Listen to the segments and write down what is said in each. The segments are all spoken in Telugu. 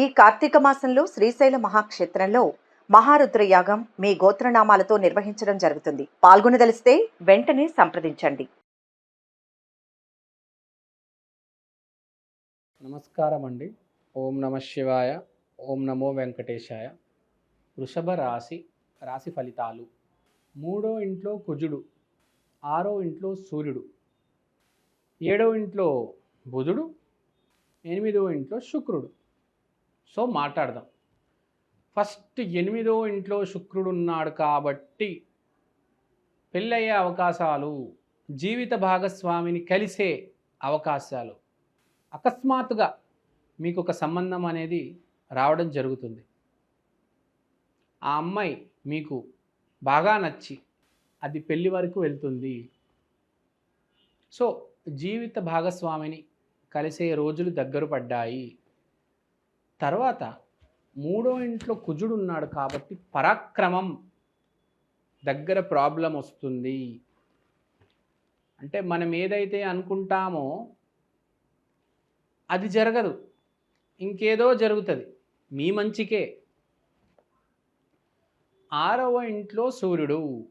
ఈ కార్తీక మాసంలో శ్రీశైల మహాక్షేత్రంలో మహారుద్ర యాగం మీ గోత్రనామాలతో నిర్వహించడం జరుగుతుంది. పాల్గొనదలిస్తే వెంటనే సంప్రదించండి. నమస్కారం అండి ఓం నమ శివాయ ఓం నమో వెంకటేశాయ. వృషభ రాశి రాశి ఫలితాలు. మూడో ఇంట్లో కుజుడు ఆరో ఇంట్లో సూర్యుడు ఏడో ఇంట్లో బుధుడు ఎనిమిదో ఇంట్లో శుక్రుడు. సో మాట్లాడదాం. ఫస్ట్ ఎనిమిదో ఇంట్లో శుక్రుడు ఉన్నాడు కాబట్టి పెళ్ళయ్యే అవకాశాలు జీవిత భాగస్వామిని కలిసే అవకాశాలు. అకస్మాత్తుగా మీకు ఒక సంబంధం అనేది రావడం జరుగుతుంది. ఆ అమ్మాయి మీకు బాగా నచ్చి అది పెళ్ళి వరకు వెళ్తుంది. సో జీవిత భాగస్వామిని కలిసే రోజులు దగ్గర పడ్డాయి. తర్వాత మూడో ఇంట్లో కుజుడు ఉన్నాడు కాబట్టి పరాక్రమం దగ్గర ప్రాబ్లం వస్తుంది. అంటే మనం ఏదైతే అనుకుంటామో అది జరగదు. ఇంకేదో జరుగుతుంది. మీ మంచికే. ఆరవ ఇంట్లో సూర్యుడు.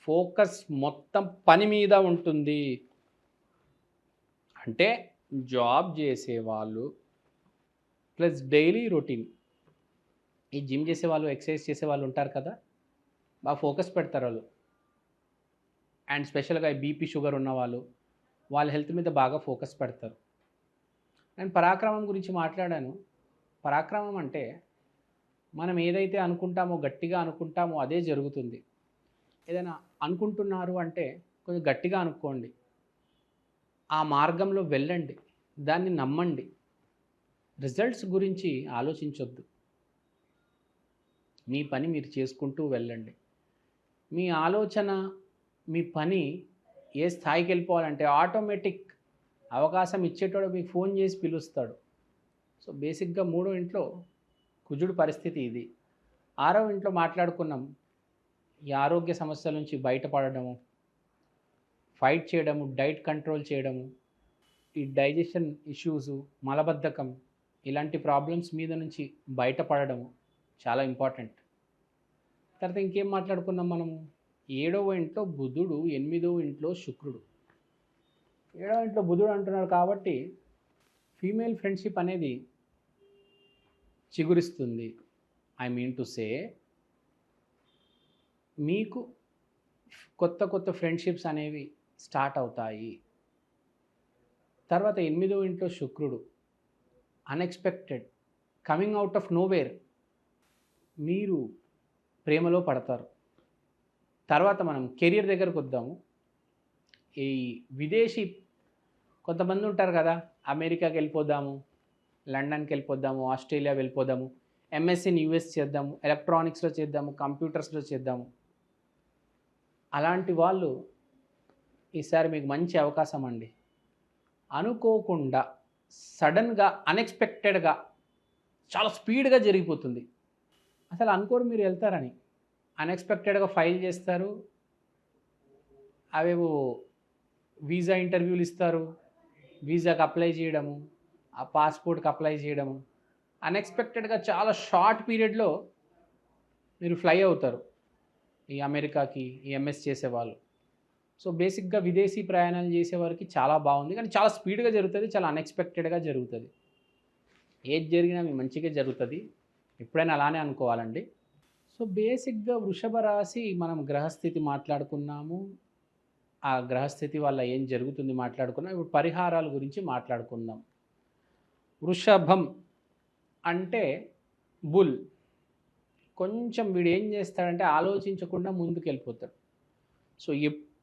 ఫోకస్ మొత్తం పని మీద ఉంటుంది. అంటే జాబ్ చేసేవాళ్ళు ప్లస్ డైలీ రొటీన్. ఈ జిమ్ చేసే వాళ్ళు ఎక్సర్సైజ్ చేసే వాళ్ళు ఉంటారు కదా బాగా ఫోకస్ పెడతారు వాళ్ళు. అండ్ స్పెషల్గా బీపీ షుగర్ ఉన్న వాళ్ళు వాళ్ళ హెల్త్ మీద బాగా ఫోకస్ పెడతారు. నేను పరాక్రమం గురించి మాట్లాడాను. పరాక్రమం అంటే మనం ఏదైతే అనుకుంటామో గట్టిగా అనుకుంటామో అదే జరుగుతుంది. ఏదైనా అనుకుంటున్నారు అంటే కొంచెం గట్టిగా అనుకోండి. ఆ మార్గంలో వెళ్ళండి. దాన్ని నమ్మండి. రిజల్ట్స్ గురించి ఆలోచించొద్దు. మీ పని మీరు చేసుకుంటూ వెళ్ళండి. మీ ఆలోచన మీ పని ఏ స్థాయికి వెళ్ళిపోవాలంటే ఆటోమేటిక్ అవకాశం ఇచ్చేటోడు మీకు ఫోన్ చేసి పిలుస్తాడు. సో బేసిక్గా మూడో ఇంట్లో కుజుడు పరిస్థితి ఇది. ఆరో ఇంట్లో మాట్లాడుకున్నాం. ఈ ఆరోగ్య సమస్యల నుంచి బయటపడడము ఫైట్ చేయడము డైట్ కంట్రోల్ చేయడము ఈ డైజెషన్ ఇష్యూస్ మలబద్ధకం ఇలాంటి ప్రాబ్లమ్స్ మీద నుంచి బయటపడడం చాలా ఇంపార్టెంట్ తర్వాత ఇంకేం మాట్లాడుకున్నాం మనము ఏడవ ఇంట్లో బుధుడు ఎనిమిదవ ఇంట్లో శుక్రుడు. ఏడవ ఇంట్లో బుధుడు అంటున్నాడు కాబట్టి ఫీమేల్ ఫ్రెండ్షిప్ అనేది చిగురిస్తుంది. ఐ మీన్ టు సే మీకు కొత్త కొత్త ఫ్రెండ్షిప్స్ అనేవి స్టార్ట్ అవుతాయి. తర్వాత ఎనిమిదో ఇంట్లో శుక్రుడు. Unexpected coming out of nowhere మీరు ప్రేమలో పడతారు. తర్వాత మనం కెరియర్ దగ్గరకు వద్దాము. ఈ విదేశీ కొంతమంది ఉంటారు కదా అమెరికాకి వెళ్ళిపోదాము లండన్కి వెళ్ళిపోదాము ఆస్ట్రేలియా వెళ్ళిపోదాము ఎంఎస్సీని యూఎస్ చేద్దాము ఎలక్ట్రానిక్స్లో చేద్దాము కంప్యూటర్స్లో చేద్దాము. అలాంటి వాళ్ళు ఈసారి మీకు మంచి అవకాశం అండి. అనుకోకుండా సడన్గా అన్ఎక్స్పెక్టెడ్గా చాలా స్పీడ్గా జరిగిపోతుంది. అసలు అనుకోరు మీరు వెళ్తారని. అన్ఎక్స్పెక్టెడ్గా ఫైల్ చేస్తారు. అవేవో వీసా ఇంటర్వ్యూలు ఇస్తారు. వీసాకి అప్లై చేయడము ఆ పాస్పోర్ట్కి అప్లై చేయడము. అన్ఎక్స్పెక్టెడ్గా చాలా షార్ట్ పీరియడ్లో మీరు ఫ్లై అవుతారు. ఈ అమెరికాకి ఈ ఎంఎస్ చేసేవాళ్ళు. సో బేసిక్గా విదేశీ ప్రయాణాలు చేసేవారికి చాలా బాగుంది. కానీ చాలా స్పీడ్గా జరుగుతుంది చాలా అన్ఎక్స్పెక్టెడ్గా జరుగుతుంది. ఏది జరిగినా మీ మంచిగా జరుగుతుంది. ఎప్పుడైనా అలానే అనుకోవాలండి. సో బేసిక్గా వృషభ రాశి మనం గ్రహస్థితి మాట్లాడుకున్నాము. ఆ గ్రహస్థితి వల్ల ఏం జరుగుతుంది మాట్లాడుకున్నాం. ఇప్పుడు పరిహారాల గురించి మాట్లాడుకుందాం. వృషభం అంటే బుల్. కొంచెం వీడు ఏం చేస్తాడంటే ఆలోచించకుండా ముందుకు వెళ్ళిపోతాడు సో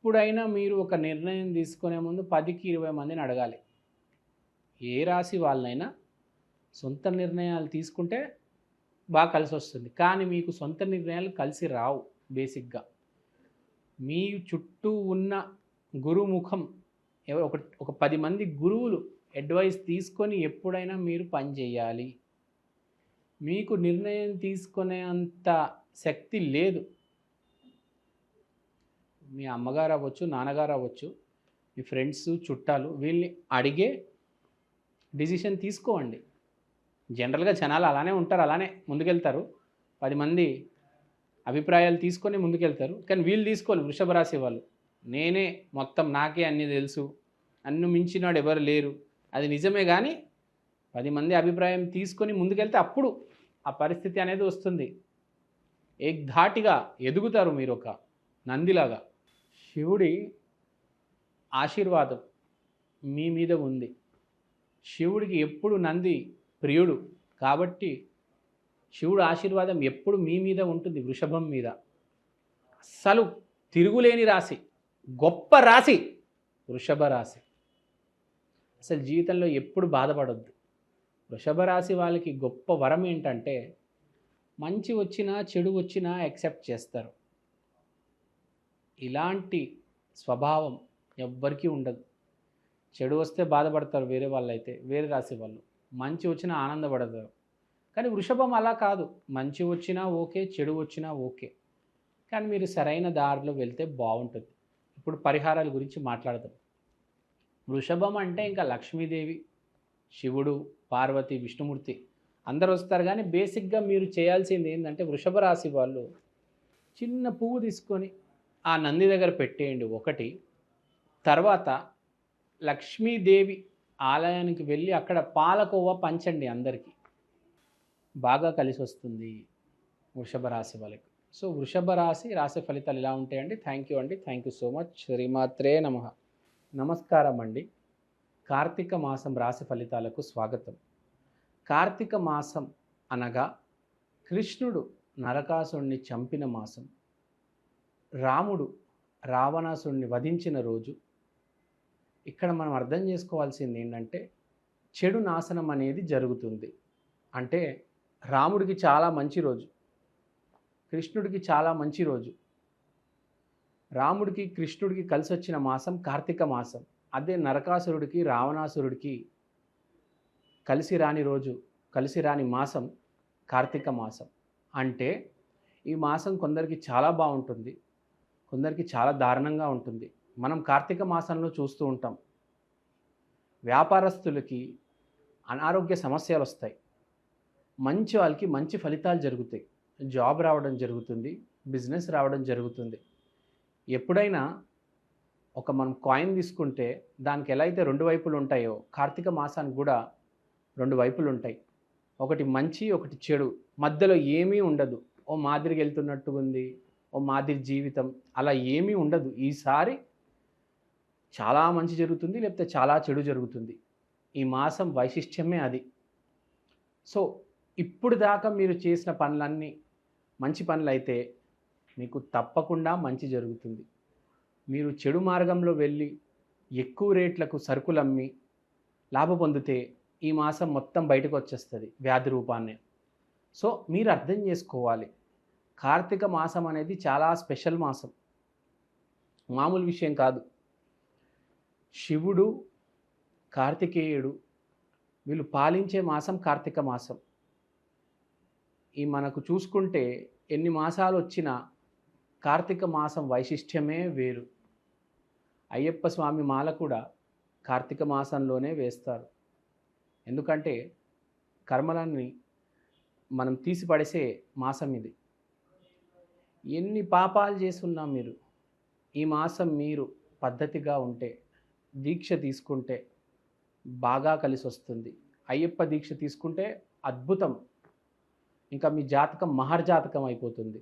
ఎప్పుడైనా మీరు ఒక నిర్ణయం తీసుకునే ముందు పదికి ఇరవై మందిని అడగాలి. ఏ రాశి వాళ్ళనైనా సొంత నిర్ణయాలు తీసుకుంటే బాగా కలిసి వస్తుంది. కానీ మీకు సొంత నిర్ణయాలు కలిసి రావు బేసిక్గా. మీ చుట్టూ ఉన్న గురుముఖం ఎవరు ఒక ఒక పది మంది గురువులు అడ్వైస్ తీసుకొని ఎప్పుడైనా మీరు పని చేయాలి. మీకు నిర్ణయం తీసుకునే అంత శక్తి లేదు. మీ అమ్మగారు అవ్వచ్చు నాన్నగారు అవ్వచ్చు మీ ఫ్రెండ్స్ చుట్టాలు వీళ్ళని అడిగే డిసిషన్ తీసుకోండి. జనరల్గా జనాలు అలానే ఉంటారు అలానే ముందుకెళ్తారు. పది మంది అభిప్రాయాలు తీసుకొని ముందుకెళ్తారు. కానీ వీళ్ళు తీసుకోవాలి వృషభ రాశి వాళ్ళు. నేనే మొత్తం నాకే అన్నీ తెలుసు నన్ను మించినాడు ఎవరు లేరు. అది నిజమే కానీ పది మంది అభిప్రాయం తీసుకొని ముందుకెళ్తే అప్పుడు ఆ పరిస్థితి అనేది వస్తుంది. ఏకధాటిగా ఎదుగుతారు మీరు ఒక నందిలాగా. శివుడి ఆశీర్వాదం మీ మీద ఉంది. శివుడికి ఎప్పుడు నంది ప్రియుడు కాబట్టి శివుడు ఆశీర్వాదం ఎప్పుడు మీ మీద ఉంటుంది వృషభం మీద. అస్సలు తిరుగులేని రాశి గొప్ప రాశి వృషభ రాశి. అసలు జీవితంలో ఎప్పుడు బాధపడొద్దు. వృషభ రాశి వాళ్ళకి గొప్ప వరం ఏంటంటే మంచి వచ్చినా చెడు వచ్చినా యాక్సెప్ట్ చేస్తారు. ఇలాంటి స్వభావం ఎవ్వరికీ ఉండదు. చెడు వస్తే బాధపడతారు వేరే వాళ్ళు అయితే వేరే రాశి వాళ్ళు. మంచి వచ్చినా ఆనందపడతారు. కానీ వృషభం అలా కాదు. మంచి వచ్చినా ఓకే చెడు వచ్చినా ఓకే. కానీ మీరు సరైన దారిలో వెళ్తే బాగుంటుంది. ఇప్పుడు పరిహారాల గురించి మాట్లాడదాం. వృషభం అంటే ఇంకా లక్ష్మీదేవి శివుడు పార్వతి విష్ణుమూర్తి అందరు వస్తారు. కానీ బేసిక్గా మీరు చేయాల్సింది ఏంటంటే వృషభ రాశి వాళ్ళు చిన్న పువ్వు తీసుకొని ఆ నంది దగ్గర పెట్టేయండి ఒకటి. తర్వాత లక్ష్మీదేవి ఆలయానికి వెళ్ళి అక్కడ పాలకోవ పంచండి అందరికీ. బాగా కలిసి వస్తుంది వృషభ రాశి వాళ్ళకి. సో వృషభ రాశి రాశి ఫలితాలు ఇలా ఉంటాయండి? థ్యాంక్ యూ అండి. థ్యాంక్ యూ సో మచ్ శ్రీమాత్రే నమ. నమస్కారం అండి. కార్తీక మాసం రాశి ఫలితాలకు స్వాగతం. కార్తీక మాసం అనగా కృష్ణుడు నరకాసుడిని చంపిన మాసం. రాముడు రావణాసుడిని వధించిన రోజు ఇక్కడ మనం అర్థం చేసుకోవాల్సింది ఏంటంటే చెడు నాశనం అనేది జరుగుతుంది. అంటే రాముడికి చాలా మంచి రోజు కృష్ణుడికి చాలా మంచి రోజు రాముడికి కృష్ణుడికి కలిసి వచ్చిన మాసం కార్తీక మాసం. అదే నరకాసురుడికి రావణాసురుడికి కలిసి రాని రోజు కలిసి రాని మాసం కార్తీక మాసం. అంటే ఈ మాసం కొందరికి చాలా బాగుంటుంది. కొందరికి చాలా దారుణంగా ఉంటుంది. మనం కార్తీక మాసంలో చూస్తూ ఉంటాం. వ్యాపారస్తులకి అనారోగ్య సమస్యలు వస్తాయి. మంచి వాళ్ళకి మంచి ఫలితాలు జరుగుతాయి. జాబ్ రావడం జరుగుతుంది. బిజినెస్ రావడం జరుగుతుంది. ఎప్పుడైనా ఒక మనం కాయిన్ తీసుకుంటే దానికి ఎలా అయితే రెండు వైపులు ఉంటాయో కార్తీక మాసానికి కూడా రెండు వైపులు ఉంటాయి. ఒకటి మంచి ఒకటి చెడు. మధ్యలో ఏమీ ఉండదు. ఓ మాదిరికి వెళ్తున్నట్టు ఉంది ఓ మాదిరి జీవితం. అలా ఏమీ ఉండదు. ఈసారి చాలా మంచి జరుగుతుంది లేకపోతే చాలా చెడు జరుగుతుంది. ఈ మాసం వైశిష్ట్యమే అది. సో ఇప్పుడు దాకా మీరు చేసిన పనులన్నీ మంచి పనులు అయితే మీకు తప్పకుండా మంచి జరుగుతుంది. మీరు చెడు మార్గంలో వెళ్ళి ఎక్కువ రేట్లకు సరుకులు అమ్మి లాభ పొందితే ఈ మాసం మొత్తం బయటకు వచ్చేస్తుంది వ్యాధి రూపాన్ని. సో మీరు అర్థం చేసుకోవాలి. కార్తీక మాసం అనేది చాలా స్పెషల్ మాసం. మామూలు విషయం కాదు. శివుడు కార్తికేయుడు వీళ్ళు పాలించే మాసం కార్తీక మాసం. ఈ మనకు చూసుకుంటే ఎన్ని మాసాలు వచ్చినా కార్తీక మాసం వైశిష్ట్యమే వేరు. అయ్యప్ప స్వామి మాల కూడా కార్తీక మాసంలోనే వేస్తారు. ఎందుకంటే కర్మలన్నీ మనం తీసిపడేసే మాసం ఇది. ఎన్ని పాపాలు చేసున్నా మీరు ఈ మాసం మీరు పద్ధతిగా ఉంటే దీక్ష తీసుకుంటే బాగా కలిసి వస్తుంది. అయ్యప్ప దీక్ష తీసుకుంటే అద్భుతం. ఇంకా మీ జాతకం మహర్జాతకం అయిపోతుంది.